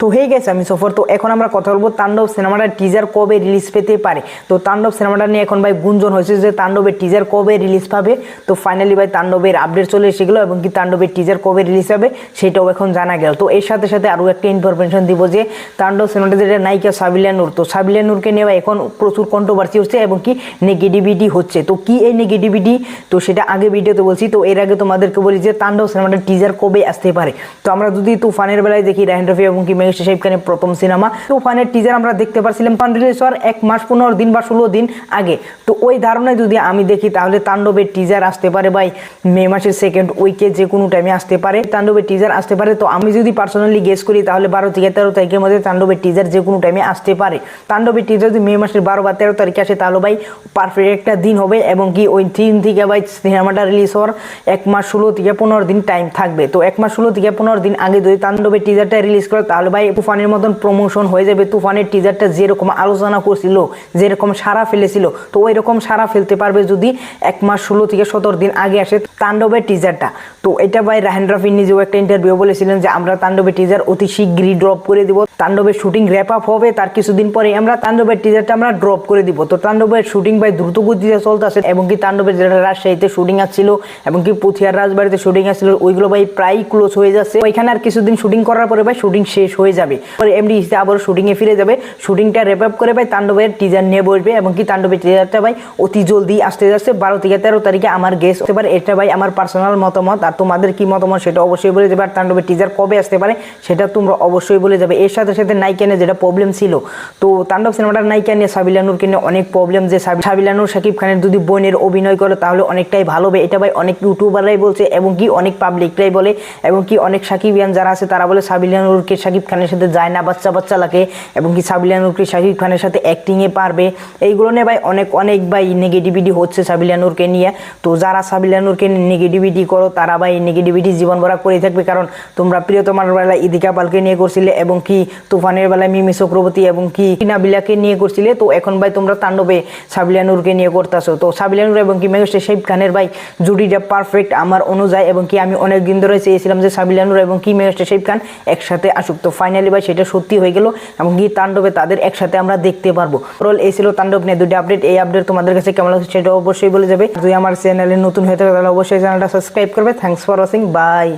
তো হয়ে গেছে, আমি সফর। তো এখন আমরা কথা বলব তাণ্ডব সিনেমাটার টিজার কবে রিলিজ পেতে পারে। তো তাণ্ডব সিনেমাটা নিয়ে এখন ভাই গুঞ্জন হয়েছে যে তাণ্ডবের টিজার কবে রিলিজ পাবে। তো ফাইনালি ভাই তাণ্ডবের আপডেট চলে এসে গেলো এবং কি তাণ্ডবের টিজার কবে রিলিজ হবে সেটাও এখন জানা গেল। তো এর সাথে সাথে আরও একটা ইনফরমেশন দিব যে তাণ্ডব সিনেমাটা যেটা নায়িকা সাবিলা নূর, তো সাবিলা নূরকে নিয়ে এখন প্রচুর কন্ট্রোভার্সি হচ্ছে এবং কি নেগেটিভিটি হচ্ছে। তো কি এই নেগেটিভিটি তো সেটা আগে ভিডিওতে বলছি। তো এর আগে তোমাদেরকে বলি যে তাণ্ডব সিনেমাটার টিজার কবে আসতে পারে। তো আমরা যদি তুফানের বেলায় দেখি রাহেন রফি এবং কি সাহেব খানের প্রথম সিনেমা। তো তুফানের টিজার আমরা দেখতে পারছিলাম ফান রিলিজ হওয়ার এক মাস পনেরো দিন বা ষোলো দিন আগে। তো ওই ধারণায় যদি আমি দেখি, তাহলে তাণ্ডবের টিজার আসতে পারে ভাই, মে মাসের সেকেন্ড উইকে যে কোনো টাইমে আসতে পারে। তাণ্ডবের টিজার আসতে পারে। তো আমি যদি পার্সোনালি গেস করি, তাহলে বারো থেকে তেরো তারিখের মধ্যে তাণ্ডবের টিজার যে কোনো টাইমে আসতে পারে। তাণ্ডবের টিজার যদি মে মাসের বারো বা তেরো তারিখে আসে, তাহলে ভাই পারফেক্ট একটা দিন হবে এবং কি ওই দিন থেকে ভাই সিনেমাটা রিলিজ হওয়ার এক মাস ষোলো থেকে পনেরো দিন টাইম থাকবে। তো এক মাস ষোলো থেকে পনেরো দিন আগে যদি তাণ্ডবের টিজারটা রিলিজ করে, তাহলে ভাই তুফানের মতন প্রমোশন হয়ে যাবে। তুফানের টিজারটা যেরকম আলোচনা করছিল, যেরকম সারা ফেলেছিল, তো ওই রকম সারা ফেলতে পারবে যদি এক মাস ষোলো থেকে সতেরো দিন আগে আসে তাণ্ডবের টিজারটা তো এটা ভাই, রাহেন রাফি নিজেও একটা ইন্টারভিউ বলেছিলেন যে, আমরা তাণ্ডবের টিজার অতি শীঘ্রই ড্রপ করে দিব। তাণ্ডবের শুটিং র্যাপ আপ হবে, তার কিছুদিন পরে আমরা তাণ্ডবের টিজারটা আমরা ড্রপ করে দিব। তো তাণ্ডবের শুটিং ভাই, দ্রুত গতিতে চলতেছে, এবং কি তাণ্ডবের যেটা রাজশাহীতে শুটিং আসছিল, এবং কি পুথিয়ার রাজবাড়িতে শুটিং আসছিল, ওইগুলো ভাই প্রায় ক্লোজ হয়ে যাচ্ছে। ওইখানে আর কিছুদিন শুটিং করার পরে ভাই শুটিং শেষ হয়ে যাবে। পরে এমডি হিসেবে আবার শুটিং এ ফিরে যাবে। শুটিংটা র্যাপ আপ করে ভাই তাণ্ডবের টিজার নিয়ে বসবে এবং কি তাণ্ডবের টিজারটা ভাই অতি জলদি আসতে যাচ্ছে। বারো থেকে তেরো তারিখে আমার গেস হতে পারে। এটা ভাই আমার পার্সোনাল মতামত। আর তোমাদের কি মতামত সেটা অবশ্যই বলে যাবে। আর তাণ্ডবের টিজার কবে আসতে পারে সেটা তোমরা অবশ্যই বলে যাবে। এর সাথে সাথে নায়িকা নিয়ে যেটা প্রবলেম ছিল, তো তাণ্ডব সিনেমাটার নায়িকা নিয়ে সাবিলানুরকে নিয়ে অনেক প্রবলেম যে সাবিলানুর শাকিব খানের যদি বোনের অভিনয় করে তাহলে অনেকটাই ভালো হবে। এটা ভাই অনেক ইউটিউবাররাই বলছে এবং কি অনেক পাবলিকরাই বলে এবং কি অনেক সাকিবিয়ান যারা আছে তারা বলে সাবিলানুরকে শাকিব খানের সাথে যায় না, বাচ্চা বাচ্চা লাগে এবং কি সাবিলানুরকে শাকিব খানের সাথে অ্যাক্টিংয়ে পারবে। এইগুলো নিয়ে ভাই অনেক অনেক ভাই নেগেটিভিটি হচ্ছে সাবিলানুরকে নিয়ে। তো যারা সাবিলানুরকে নেগেটিভিটি করো, তারা ভাই নেগেটিভিটি জীবন ভরা করে থাকবে। কারণ তোমরা প্রিয়তমার বেলায় ইদিকা পালকে নিয়ে করছিলে, এবং কি তুফানের বেলায় মিমি চক্রবর্তী, এবং কি নাবিলাকে নিয়ে করছিলে। তো এখন ভাই তোমরা তাণ্ডবে সাবিলানুরকে নিয়ে করতেছো। তো সাবিলানুর এবং কি মেঘেশ শেফ খানের ভাই জুটিটা পারফেক্ট আমার অনুযায়ী, এবং কি আমি অনেক দিন ধরে চেয়েছিলাম যে সাবিলানুর এবং কি মেঘেশ শেফ খান একসাথে আসুক। তো ফাইনালি ভাই সেটা সত্যি হয়ে গেল এবং কি তাণ্ডবে তাদের একসাথে আমরা দেখতে পারব। রোল এই ছিল তাণ্ডব নিয়ে দুটি আপডেট এই আপডেট তোমাদের কাছে কেমন লাগছে সেটা অবশ্যই বলে যাবে। যদি আমার চ্যানেলে নতুন হয়ে থাকে, তাহলে অবশ্যই চ্যানেলটা সাবস্ক্রাইব করবে। Thanks for watching by